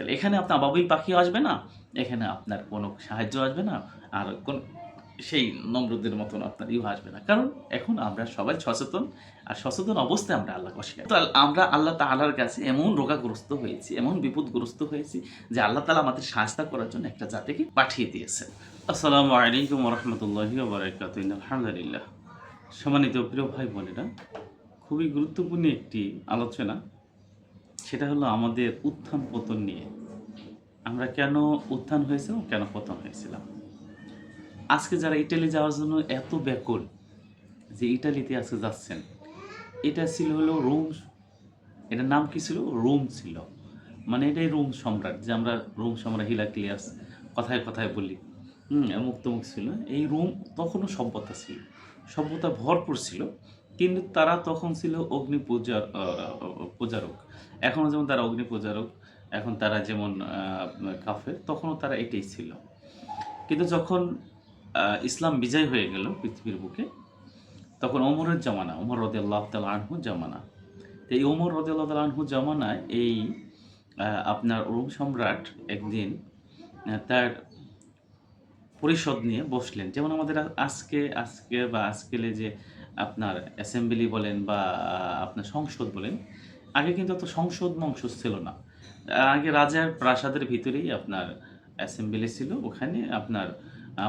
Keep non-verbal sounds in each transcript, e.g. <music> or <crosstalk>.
তাহলে এখানে আপনার আবাবিল পাখি আসবে না, এখানে আপনার কোনো সাহায্য আসবে না, আর কোন সেই নম্রদের মতন আপনার ইউ আসবে না। কারণ এখন আমরা সবাই সচেতন, আর সচেতন অবস্থায় আমরা আল্লাহ অস্বীকার আমরা আল্লাহ তালার কাছে এমন রোগাগ্রস্ত হয়েছি, এমন বিপদগ্রস্ত হয়েছি যে আল্লাহ তালা আমাদের সাহায্য করার জন্য একটা জাতিকে পাঠিয়ে দিয়েছেন। আসসালামু আলাইকুম রহমতুল্লাহি বারাকাত আলহামদুলিল্লাহ। সম্মানিত প্রিয় ভাই বোনেরা খুবই গুরুত্বপূর্ণ একটি আলোচনা। সেটা হলো আমাদের উত্থান পতন নিয়ে। আমরা কেন উত্থান হয়েছিলাম, কেন পতন হয়েছিলাম? আজকে যারা ইটালি যাওয়ার জন্য এত ব্যাকুল যে ইটালিতে আজকে যাচ্ছেন, এটা ছিল হলো রোম, এটার নাম কি ছিল? রোম ছিল। মানে এটাই রোম সম্রাট, যে আমরা রোম সম্রাট হিলাক্লিয়াস, কথায় কথায় বলি। হুম অমুক তমুক ছিল। এই রোম তখনও সভ্যতা ছিল। সভ্যতা ভরপুর ছিল। কিন্তু তারা তখন ছিল অগ্নি পূজার পূজারক। এখনও যেমন তারা অগ্নি পূজারক, এখন তারা যেমন কাফের, তখনও তারা এটাই ছিল। কিন্তু যখন ইসলাম বিজয় হয়ে গেল পৃথিবীর বুকে, তখন ওমরের জামানা, ওমর রদি তাল আনহু জামানা। এই ওমর রদি আল্লাহ তাল আনহু জামানায় এই আপনার রোম সম্রাট একদিন তার পরিষদ নিয়ে বসলেন। যেমন আমাদের আজকে আজকে বা আজকেলে যে আপনার অ্যাসেম্বলি বলেন বা আপনার সংসদ বলেন, আগে কিন্তু অত সংসদ মংসদ ছিল না। আগে রাজার প্রাসাদের ভিতরেই আপনার অ্যাসেম্বলি ছিল, ওখানে আপনার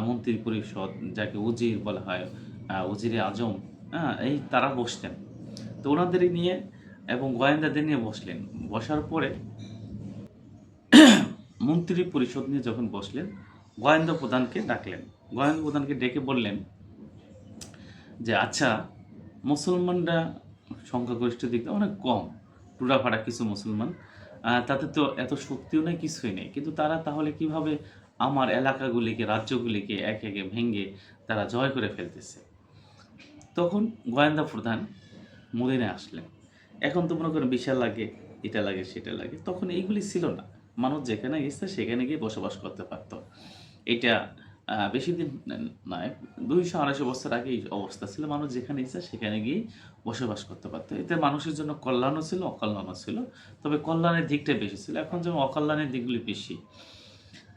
মন্ত্রী পরিষদ যাকে উজির বলা হয় উজিরে আজম হ্যাঁ এই তারা বসতেন। তো ওনাদের নিয়ে এবং গোয়েন্দাদের নিয়ে বসলেন। বসার পরে <clears throat> মন্ত্রী পরিষদ নিয়ে যখন বসলেন, গোয়েন্দা প্রধানকে ডাকলেন। গোয়েন্দা প্রধানকে ডেকে বললেন যে আচ্ছা মুসলমানরা সংখ্যাগরিষ্ঠ দিক অনেক কম টুরাফাড়া কিছু মুসলমান তাতে তো এত শক্তিও নেই, কিছুই নেই। কিন্তু তারা তাহলে কীভাবে আমার এলাকাগুলিকে, রাজ্যগুলিকে এক একে ভেঙে তারা জয় করে ফেলতেছে? তখন গোয়েন্দা প্রধান মদিনায় আসলেন। এখন তো মনে করেন বিশাল লাগে, এটা লাগে, সেটা লাগে। তখন এইগুলি ছিল না। মানুষ যেখানে গেছে, সেখানে গিয়ে বসবাস করতে পারতো। এটা বেশি দিন নয় দুইশো আড়াইশো বছর আগে এই অবস্থা ছিল। মানুষ যেখানে ইচ্ছা সেখানে গিয়ে বসবাস করতে পারতো। এতে মানুষের জন্য কল্যাণও ছিল অকল্যাণও ছিল তবে কল্যাণের দিকটা বেশি ছিল। এখন যেমন অকল্যাণের দিকগুলি বেশি।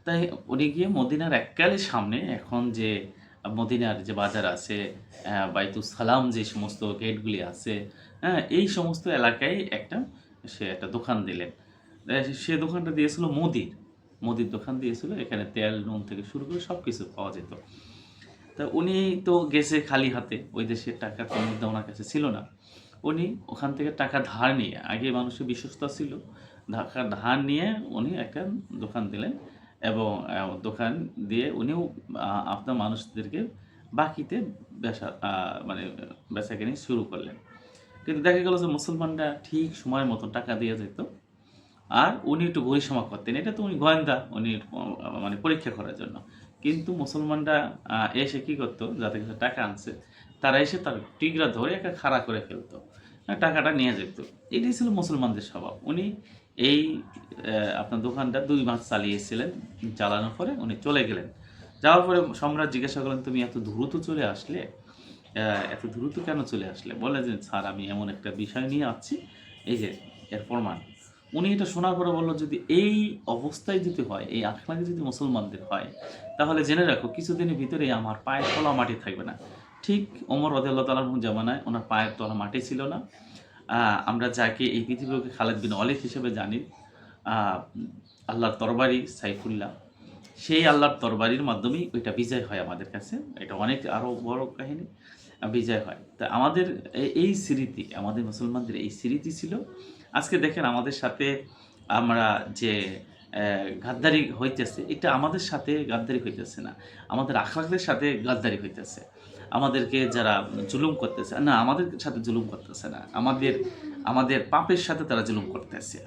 তাই উনি গিয়ে মদিনার এককালের সামনে এখন যে মদিনার যে বাজার আছে আহ, বাইতুস সালাম যে সমস্ত গেটগুলি আছে হ্যাঁ এই সমস্ত এলাকায় একটা সে একটা দোকান দিলেন। সে দোকানটা দিয়েছিল মুদির। মুদির দোকান দিয়েছিল, এখানে তেল, নুন থেকে শুরু করে সব কিছু পাওয়া যেত। তা উনি তো গেছে খালি হাতে, ওই দেশের টাকা কোন ওনার কাছে ছিল না। উনি ওখান থেকে টাকা ধার নিয়ে, আগে মানুষের বিশ্বস্তা ছিল, টাকা ধার নিয়ে উনি একটা দোকান দিলেন এবং দোকান দিয়ে উনিও আপনার মানুষদেরকে বাকিতে বেচা মানে মানে কিনে শুরু করলেন। কিন্তু দেখা গেল যে মুসলমানরা ঠিক সময় মতো টাকা দিয়ে যেত আর উনি একটু গরিসমা করতেন। এটা তো উনি গোয়েন্দা, উনি মানে পরীক্ষা করার জন্য। কিন্তু মুসলমানরা এসে কি করতো, যাদের কাছে টাকা আনছে, তারা এসে তার টিকরা ধরে একটা খাড়া করে ফেলতো টাকাটা নিয়ে যেত। এটাই ছিল মুসলমানদের স্বভাব। উনি এই আপনার দোকানটা দুই মাস চালিয়েছিলেন। চালানোর পরে উনি চলে গেলেন। যাওয়ার পরে সম্রাট জিজ্ঞাসা করলেন, তুমি এত দ্রুত চলে আসলে? এত দ্রুত কেন চলে আসলে? বলে যে, স্যার, আমি এমন একটা বিষয় নিয়ে আসছি। এই যে, এর প্রমাণ। উনি এটা শোনার পরে বলল, যদি এই অবস্থায় যদি হয়, এই আখলাকে যদি মুসলমানদের হয়, তাহলে জেনে রাখো, কিছুদিনের ভিতরেই আমার পায়ের তলা মাটি থাকবে না। ঠিক ওমর রদাল্লাহ তালাহ জামানায় ওনার পায়ের তলা মাটি ছিল না। আমরা যাকে এই পৃথিবীকে খালেদ বিন অলিদ হিসেবে জানি আল্লাহর তরবারি সাইফুল্লাহ। সেই আল্লাহর তরবারির মাধ্যমেই ওইটা বিজয় হয় আমাদের কাছে। এটা অনেক আরও বড় কাহিনী, বিজয় হয়। তা আমাদের এই স্মৃতি, আমাদের মুসলমানদের এই স্মৃতি ছিল আজকে দেখেন আমাদের সাথে আমরা যে গাদ্দারি হইতেছে, এটা আমাদের সাথে গাদ্দারি হইতেছে না। আমাদের আখলাকদের সাথে গাদ্দারি হইতেছে। আমাদেরকে যারা জুলুম করতেছে, না, আমাদের সাথে জুলুম করতেছে না। আমাদের আমাদের পাপের সাথে তারা জুলুম করতেছে।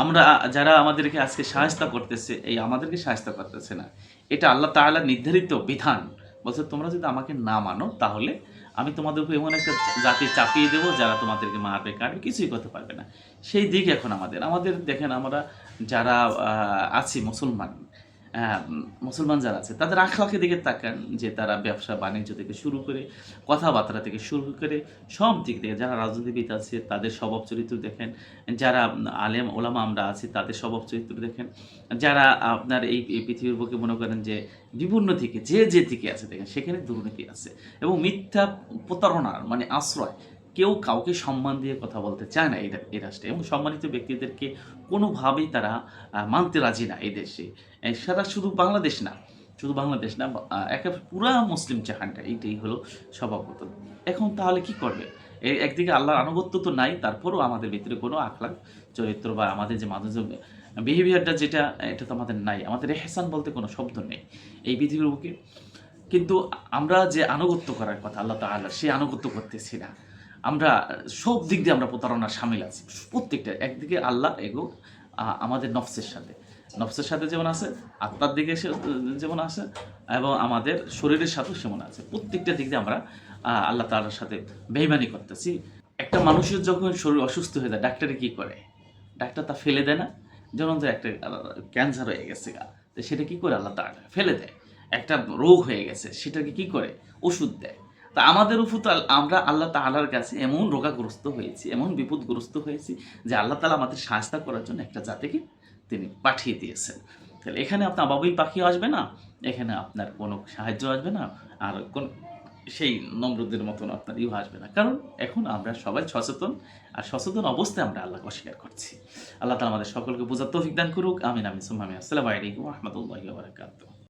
আমরা যারা আমাদেরকে আজকে সাহায্য করতেছে, এই আমাদেরকে সাহায্য করতেছে না। এটা আল্লাহ তাআলা নির্ধারিত বিধান। বলছে, তোমরা যদি আমাকে না মানো, তাহলে আমি তোমাদের উপর এমন একটা জাতি চাপিয়ে দেবো যারা তোমাদেরকে মারবে, কাটবে, কিছুই করতে পারবে না। সেই দিক এখন আমাদের। আমাদের দেখেন আমরা যারা আছি মুসলমান মুসলমান যারা আছে, তাদের আখলাখের দিকে তাকান, যে তারা ব্যবসা বাণিজ্য থেকে শুরু করে, কথাবার্তা থেকে শুরু করে, সব দিক থেকে যারা রাজনীতিবিদ আছে, তাদের স্বভাব চরিত্র দেখেন। যারা আলেম, ওলামা আমরা আছি, তাদের স্বভাব চরিত্র দেখেন। যারা আপনার এই পৃথিবীর বুকে মনে করেন যে বিভিন্ন দিকে, যে যে দিকে আছে, দেখেন, সেখানে দুর্নীতি আছে। এবং মিথ্যা প্রতারণার মানে আশ্রয় কেউ কাউকে সম্মান দিয়ে কথা বলতে চায় না এই রাষ্ট্রে এবং সম্মানিত ব্যক্তিদেরকে কোনোভাবেই তারা মানতে রাজি না এই দেশে। সেটা শুধু বাংলাদেশ না, শুধু বাংলাদেশ না একেবারে পুরা মুসলিম জাহানটা, এইটাই হলো স্বভাবত। এখন তাহলে কি করবে? একদিকে আল্লাহর আনুগত্য তো নাই, তারপরও আমাদের ভিতরে কোনো আখলাখ, চরিত্র বা আমাদের যে মানুষ বিহেভিয়ারটা যেটা এটা তো আমাদের নাই। আমাদের এহসান বলতে কোনো শব্দ নেই এই বুকে। কিন্তু আমরা যে আনুগত্য করার কথা, আল্লাহ তাআলা সেই আনুগত্য করতেছি না। আমরা, সব দিক দিয়ে আমরা প্রতারণার সামিল আছি। প্রত্যেকটা, একদিকে আল্লাহ, এগো আমাদের নফসের সাথে। নফসের সাথে যেমন আছে, আত্মার দিকে যেমন আছে, এবং আমাদের শরীরের সাথেও সেমন আছে। প্রত্যেকটা দিক দিয়ে আমরা আল্লাহ তাআলার সাথে বেইমানি করতেছি। একটা মানুষের যখন শরীর অসুস্থ হয়ে যায়, ডাক্তারে কি করে? ডাক্তার তা ফেলে দেয় না? যেমন যে একটা ক্যান্সার হয়ে গেছে তো সেটা কি করে আল্লাহ তাআলা? ফেলে দেয়। একটা রোগ হয়ে গেছে, সেটাকে কি করে? ওষুধ দেয়। তা আমাদের উপর তো আমরা আল্লাহ তাআলার কাছে এমন রোগাগ্রস্ত হয়েছি, এমন বিপদগ্রস্ত হয়েছি যে আল্লাহ তালা আমাদের সাহায্য করার জন্য একটা জাতিকে তিনি পাঠিয়ে দিয়েছেন। তাহলে এখানে আপনার আবাবিল পাখি আসবে না, এখানে আপনার কোনো সাহায্য আসবে না, আর কোন, সেই নম্রদের মতন আপনার ইউ আসবে না। কারণ এখন আমরা সবাই সচেতন, আর সচেতন অবস্থায় আমরা আল্লাহকে অস্বীকার করছি। আল্লাহ তালা আমাদের সকলকে বোঝার তৌফিক দান করুক, আমিন আমিন, সুমামি আসসালামু আলাইকুম রহমতুল্লাহি বারাকাতুহু।